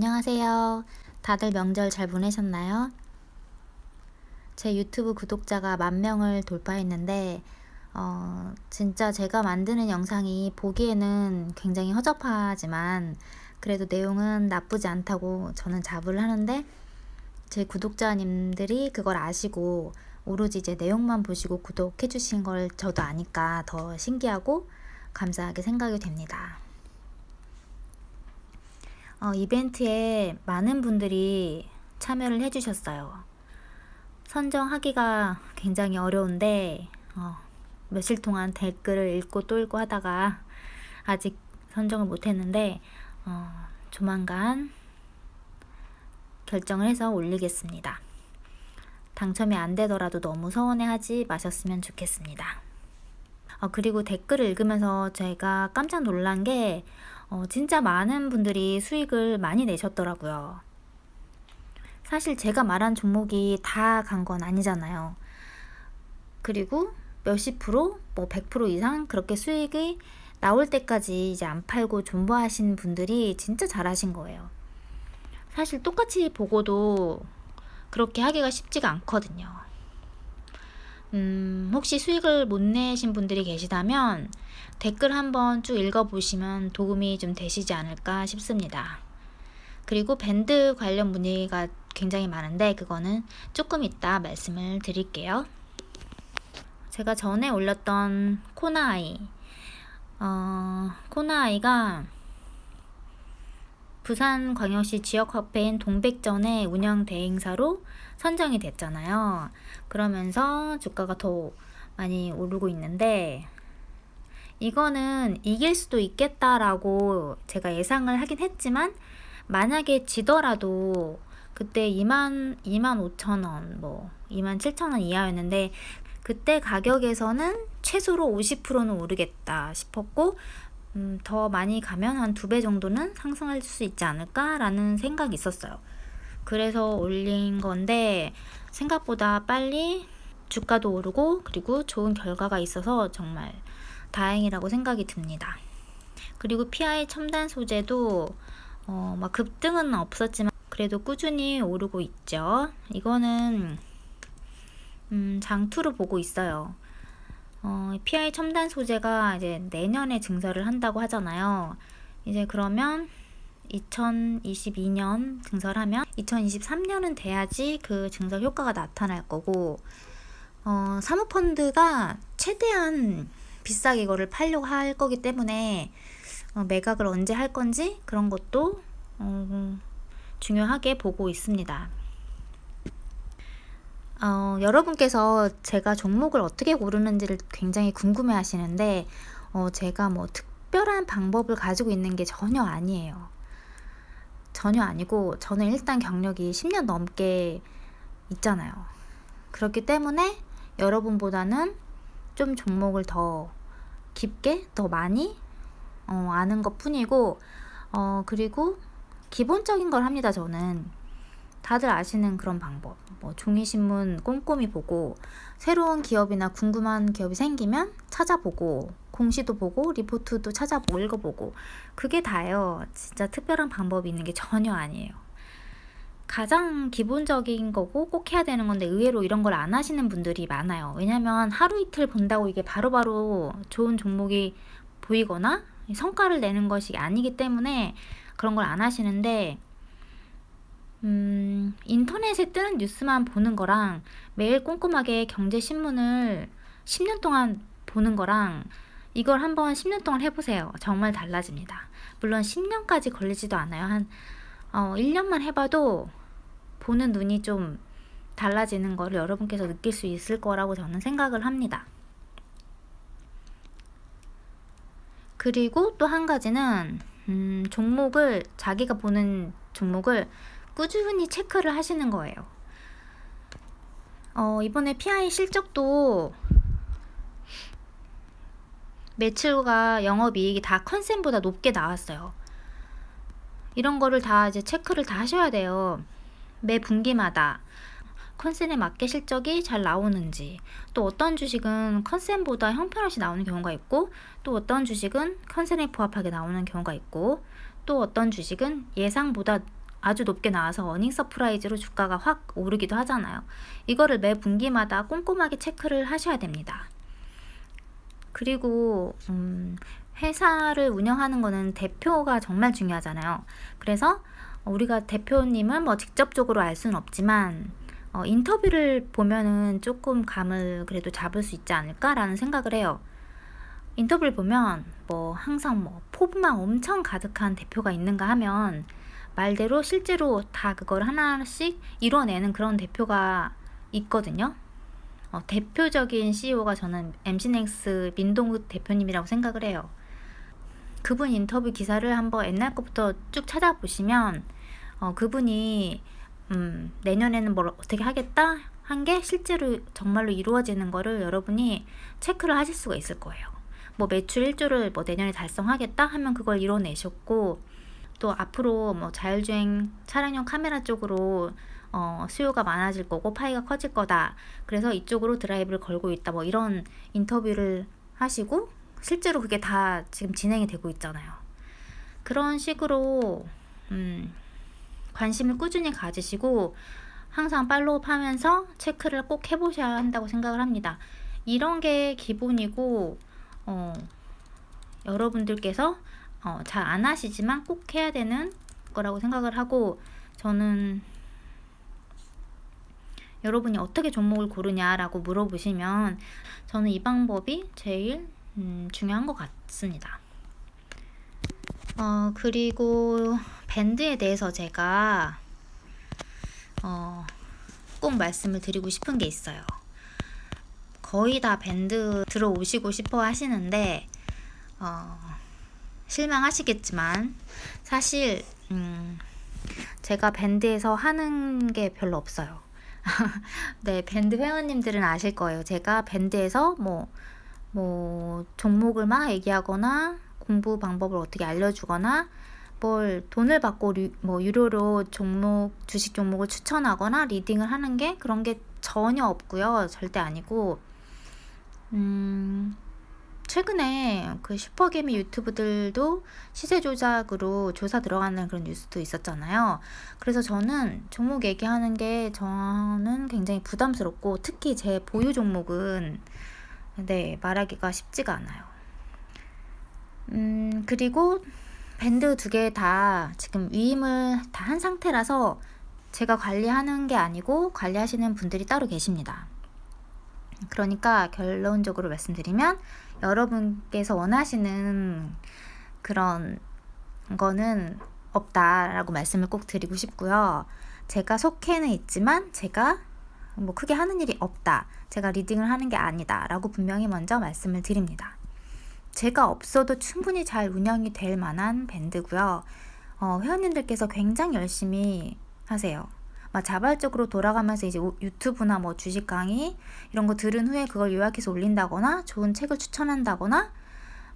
안녕하세요. 다들 명절 잘 보내셨나요? 제 유튜브 구독자가 만 명을 돌파했는데, 어, 진짜 제가 만드는 영상이 보기에는 굉장히 허접하지만, 그래도 내용은 나쁘지 않다고 저는 자부를 하는데, 제 구독자님들이 그걸 아시고, 오로지 이제 내용만 보시고 구독해 주신 걸 저도 아니까 더 신기하고 감사하게 생각이 됩니다. 어, 이벤트에 많은 분들이 참여를 해주셨어요. 선정하기가 굉장히 어려운데, 어, 며칠 동안 댓글을 읽고 또 읽고 하다가 아직 선정을 못했는데, 어, 조만간 결정을 해서 올리겠습니다. 당첨이 안 되더라도 너무 서운해하지 마셨으면 좋겠습니다. 어, 그리고 댓글을 읽으면서 제가 깜짝 놀란 게 어, 진짜 많은 분들이 수익을 많이 내셨더라고요. 사실 제가 말한 종목이 다 간 건 아니잖아요. 그리고 몇십 프로, 뭐 100% 이상 그렇게 수익이 나올 때까지 이제 안 팔고 존버하신 분들이 진짜 잘하신 거예요. 사실 똑같이 보고도 그렇게 하기가 쉽지가 않거든요. 음, 혹시 수익을 못 내신 분들이 계시다면 댓글 한번 쭉 읽어보시면 도움이 좀 되시지 않을까 싶습니다. 그리고 밴드 관련 문의가 굉장히 많은데 그거는 조금 이따 말씀을 드릴게요. 제가 전에 올렸던 코나아이 어, 코나아이가 부산광역시 지역화폐인 동백전의 운영 대행사로 선정이 됐잖아요. 그러면서 주가가 더 많이 오르고 있는데 이거는 이길 수도 있겠다라고 제가 예상을 하긴 했지만 만약에 지더라도 그때 2만 2만 5천 원, 뭐 2만 7천 원 이하였는데 그때 가격에서는 최소로 50%는 오르겠다 싶었고 음, 더 많이 가면 한 두 배 정도는 상승할 수 있지 않을까라는 생각이 있었어요. 그래서 올린 건데 생각보다 빨리 주가도 오르고 그리고 좋은 결과가 있어서 정말 다행이라고 생각이 듭니다. 그리고 PI 첨단 소재도 어, 막 급등은 없었지만 그래도 꾸준히 오르고 있죠. 이거는 음, 장투로 보고 있어요. 어, PI 첨단 소재가 이제 내년에 증설을 한다고 하잖아요. 이제 그러면 2022년 증설하면 2023년은 돼야지 그 증설 효과가 나타날 거고, 어, 사모펀드가 최대한 비싸게 이거를 팔려고 할 거기 때문에 어, 매각을 언제 할 건지 그런 것도 어, 중요하게 보고 있습니다. 어, 여러분께서 제가 종목을 어떻게 고르는지를 굉장히 궁금해 하시는데, 어, 제가 뭐 특별한 방법을 가지고 있는 게 전혀 아니에요. 전혀 아니고, 저는 일단 경력이 10년 넘게 있잖아요. 그렇기 때문에 여러분보다는 좀 종목을 더 깊게, 더 많이, 어, 아는 것 뿐이고, 어, 그리고 기본적인 걸 합니다, 저는. 다들 아시는 그런 방법. 뭐 종이신문 꼼꼼히 보고 새로운 기업이나 궁금한 기업이 생기면 찾아보고 공시도 보고 리포트도 찾아보고 읽어보고 그게 다예요. 진짜 특별한 방법이 있는 게 전혀 아니에요. 가장 기본적인 거고 꼭 해야 되는 건데 의외로 이런 걸 안 하시는 분들이 많아요. 왜냐면 하루 이틀 본다고 이게 바로바로 바로 좋은 종목이 보이거나 성과를 내는 것이 아니기 때문에 그런 걸 안 하시는데 음, 인터넷에 뜨는 뉴스만 보는 거랑 매일 꼼꼼하게 경제신문을 10년 동안 보는 거랑 이걸 한번 10년 동안 해보세요. 정말 달라집니다. 물론 10년까지 걸리지도 않아요. 한 어, 1년만 해봐도 보는 눈이 좀 달라지는 거를 여러분께서 느낄 수 있을 거라고 저는 생각을 합니다. 그리고 또 한 가지는 음, 종목을 자기가 보는 종목을 꾸준히 체크를 하시는 거예요. 어, 이번에 PI 실적도 매출과 영업이익이 다 컨센보다 높게 나왔어요. 이런 거를 다 이제 체크를 다 하셔야 돼요. 매 분기마다 컨센에 맞게 실적이 잘 나오는지 또 어떤 주식은 컨센보다 형편없이 나오는 경우가 있고 또 어떤 주식은 컨센에 부합하게 나오는 경우가 있고 또 어떤 주식은 예상보다 아주 높게 나와서 어닝 서프라이즈로 주가가 확 오르기도 하잖아요. 이거를 매 분기마다 꼼꼼하게 체크를 하셔야 됩니다. 그리고 음, 회사를 운영하는 거는 대표가 정말 중요하잖아요. 그래서 우리가 대표님은 뭐 직접적으로 알 수는 없지만 어, 인터뷰를 보면은 조금 감을 그래도 잡을 수 있지 않을까라는 생각을 해요. 인터뷰를 보면 뭐 항상 뭐 포부만 엄청 가득한 대표가 있는가 하면 말대로 실제로 다 그걸 하나씩 이뤄내는 그런 대표가 있거든요. 어, 대표적인 CEO가 저는 MC넥스 민동욱 대표님이라고 생각을 해요. 그분 인터뷰 기사를 한번 옛날 것부터 쭉 찾아보시면 어, 그분이 음, 내년에는 뭘 어떻게 하겠다 한 게 실제로 정말로 이루어지는 거를 여러분이 체크를 하실 수가 있을 거예요. 뭐 매출 1조를 뭐 내년에 달성하겠다 하면 그걸 이뤄내셨고 또 앞으로 뭐 자율주행 차량용 카메라 쪽으로 어, 수요가 많아질 거고 파이가 커질 거다. 그래서 이쪽으로 드라이브를 걸고 있다. 뭐 이런 인터뷰를 하시고 실제로 그게 다 지금 진행이 되고 있잖아요. 그런 식으로 음, 관심을 꾸준히 가지시고 항상 팔로우 하면서 체크를 꼭 해보셔야 한다고 생각을 합니다. 이런 게 기본이고 어, 여러분들께서 어, 잘 안 하시지만 꼭 해야 되는 거라고 생각을 하고 저는 여러분이 어떻게 종목을 고르냐라고 물어보시면 저는 이 방법이 제일 음, 중요한 것 같습니다. 어, 그리고 밴드에 대해서 제가 어, 꼭 말씀을 드리고 싶은 게 있어요. 거의 다 밴드 들어오시고 싶어 하시는데 어, 실망하시겠지만 사실 음, 제가 밴드에서 하는 게 별로 없어요. 네, 밴드 회원님들은 아실 거예요. 제가 밴드에서 뭐, 뭐, 종목을 막 얘기하거나, 공부 방법을 어떻게 알려주거나, 뭘 돈을 받고 류, 뭐 유료로 종목, 주식 종목을 추천하거나 리딩을 하는 게 그런 게 전혀 없고요. 절대 아니고, 음, 최근에 그 슈퍼개미 유튜브들도 시세 조작으로 조사 들어가는 그런 뉴스도 있었잖아요. 그래서 저는 종목 얘기하는 게 저는 굉장히 부담스럽고 특히 제 보유 종목은 네, 말하기가 쉽지가 않아요. 음, 그리고 밴드 두 개 다 지금 위임을 다 한 상태라서 제가 관리하는 게 아니고 관리하시는 분들이 따로 계십니다. 그러니까 결론적으로 말씀드리면 여러분께서 원하시는 그런 거는 없다라고 말씀을 꼭 드리고 싶고요. 제가 속해는 있지만 제가 뭐 크게 하는 일이 없다. 제가 리딩을 하는 게 아니다 라고 분명히 먼저 말씀을 드립니다. 제가 없어도 충분히 잘 운영이 될 만한 밴드고요. 어, 회원님들께서 굉장히 열심히 하세요. 막 자발적으로 돌아가면서 이제 유튜브나 뭐 주식 강의 이런 거 들은 후에 그걸 요약해서 올린다거나 좋은 책을 추천한다거나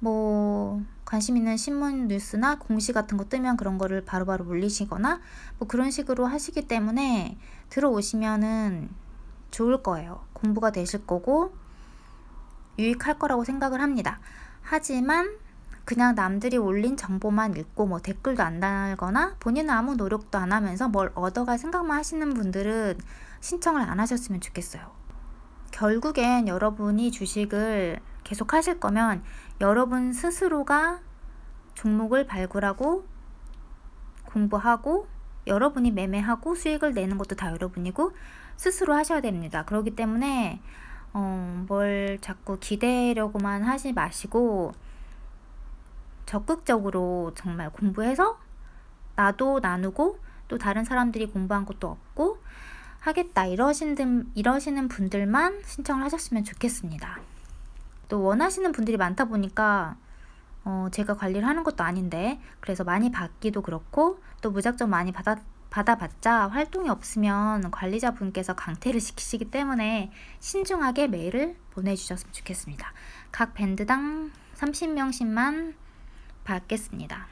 뭐 관심 있는 신문 뉴스나 공시 같은 거 뜨면 그런 거를 바로바로 올리시거나 뭐 그런 식으로 하시기 때문에 들어오시면은 좋을 거예요. 공부가 되실 거고 유익할 거라고 생각을 합니다. 하지만 그냥 남들이 올린 정보만 읽고 뭐 댓글도 안 달거나 본인은 아무 노력도 안 하면서 뭘 얻어갈 생각만 하시는 분들은 신청을 안 하셨으면 좋겠어요. 결국엔 여러분이 주식을 계속 하실 거면 여러분 스스로가 종목을 발굴하고 공부하고 여러분이 매매하고 수익을 내는 것도 다 여러분이고 스스로 하셔야 됩니다. 그렇기 때문에 어, 뭘 자꾸 기대려고만 하지 마시고 적극적으로 정말 공부해서 나도 나누고 또 다른 사람들이 공부한 것도 없고 하겠다 이러신 이러시는 분들만 신청을 하셨으면 좋겠습니다. 또 원하시는 분들이 많다 보니까 어, 제가 관리를 하는 것도 아닌데 그래서 많이 받기도 그렇고 또 무작정 많이 받아 받아봤자 활동이 없으면 관리자분께서 강퇴를 시키시기 때문에 신중하게 메일을 보내주셨으면 좋겠습니다. 각 밴드당 30명씩만 받겠습니다.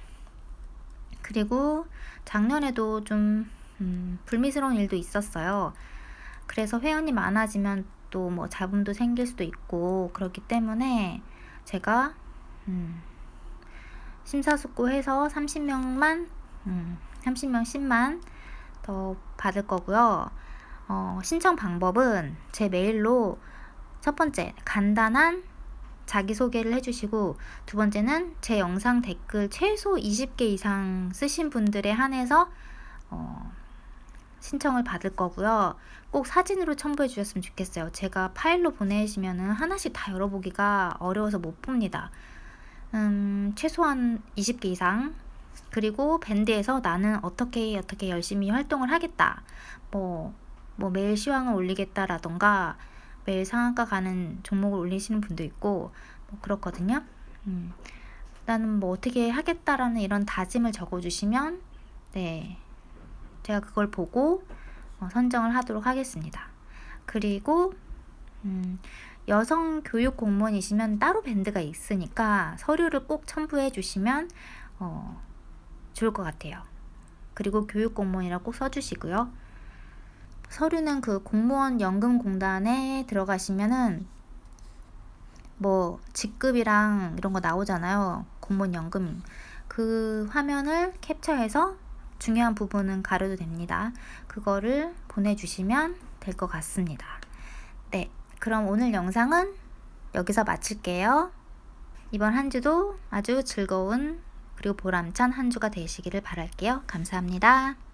그리고 작년에도 좀 음, 불미스러운 일도 있었어요. 그래서 회원이 많아지면 또뭐 잡음도 생길 수도 있고 그렇기 때문에 제가 음, 심사숙고해서 30명만 음, 30명 10만 더 받을 거고요. 어, 신청 방법은 제 메일로 첫 번째 간단한 자기소개를 해주시고 두 번째는 제 영상 댓글 최소 20개 이상 쓰신 분들에 한해서 어, 신청을 받을 거고요. 꼭 사진으로 첨부해 주셨으면 좋겠어요. 제가 파일로 보내시면은 하나씩 다 열어보기가 어려워서 못 봅니다. 음, 최소한 20개 이상. 그리고 밴드에서 나는 어떻게 어떻게 열심히 활동을 하겠다. 뭐, 뭐 매일 시황을 올리겠다라던가 매일 상한가 가는 종목을 올리시는 분도 있고 뭐 그렇거든요. 음, 나는 뭐 어떻게 하겠다라는 이런 다짐을 적어주시면 네 제가 그걸 보고 어, 선정을 하도록 하겠습니다. 그리고 음, 여성 교육 공무원이시면 따로 밴드가 있으니까 서류를 꼭 첨부해 주시면 어, 좋을 것 같아요. 그리고 교육 공무원이라고 꼭 써주시고요. 서류는 그 공무원 연금공단에 들어가시면은 뭐 직급이랑 이런 거 나오잖아요. 공무원 연금. 그 화면을 캡처해서 중요한 부분은 가려도 됩니다. 그거를 보내주시면 될 것 같습니다. 네. 그럼 오늘 영상은 여기서 마칠게요. 이번 한 주도 아주 즐거운 그리고 보람찬 한 주가 되시기를 바랄게요. 감사합니다.